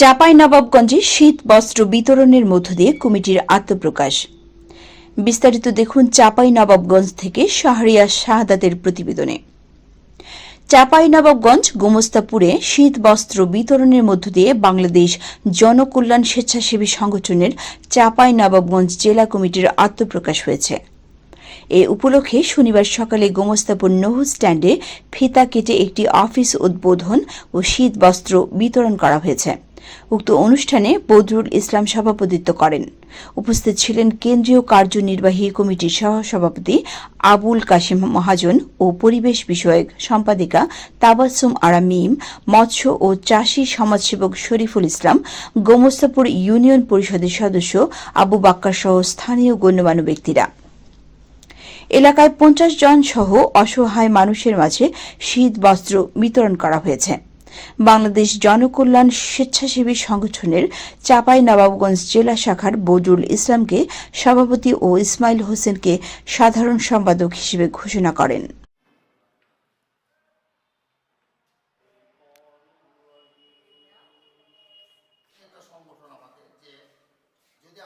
চাপাই নবাবগঞ্জে শীত বস্ত্র বিতরণের মধ্য দিয়ে কমিটির আত্মপ্রকাশ। বিস্তারিত দেখুন চাপাই নবাবগঞ্জ থেকে শাহরিয়া শাহাদাতের প্রতিবেদনে। চাপাই নবাবগঞ্জ গোমস্তাপুরে শীত বস্ত্র বিতরণের মধ্য দিয়ে বাংলাদেশ জনকল্যাণ স্বেচ্ছাসেবী সংগঠনের চাপাই নবাবগঞ্জ জেলা কমিটির আত্মপ্রকাশ হয়েছে। এ উপলক্ষে শনিবার সকালে গোমস্তাপুর নহু স্ট্যান্ডে ফিতা কেটে একটি অফিস উদ্বোধন ও শীত বস্ত্র বিতরণ করা হয়েছে। উক্ত অনুষ্ঠানে বদরুল ইসলাম সভাপতিত্ব করেন। উপস্থিত ছিলেন কেন্দ্রীয় কার্যনির্বাহী কমিটির সহসভাপতি আবুল কাশিম মহাজন ও পরিবেশ বিষয়ক সম্পাদিকা তাবাসুম আরা মিম মৎস্য ও চাষী সমাজসেবক শরীফুল ইসলাম, গোমস্তাপুর ইউনিয়ন পরিষদের সদস্য আবু বাক্কার সহ স্থানীয় গণ্যমান্য ব্যক্তিরা। এলাকায় পঞ্চাশ জন সহ অসহায় মানুষের মাঝে শীত বস্ত্র বিতরণ করা হয়েছে। বাংলাদেশ জনকল্যাণ স্বেচ্ছাসেবী সংগঠনের চাপাই নবাবগঞ্জ জেলা শাখার বজুল ইসলামকে সভাপতি ও ইসমাইল হোসেনকে সাধারণ সম্পাদক হিসেবে ঘোষণা করেন।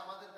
আমাদের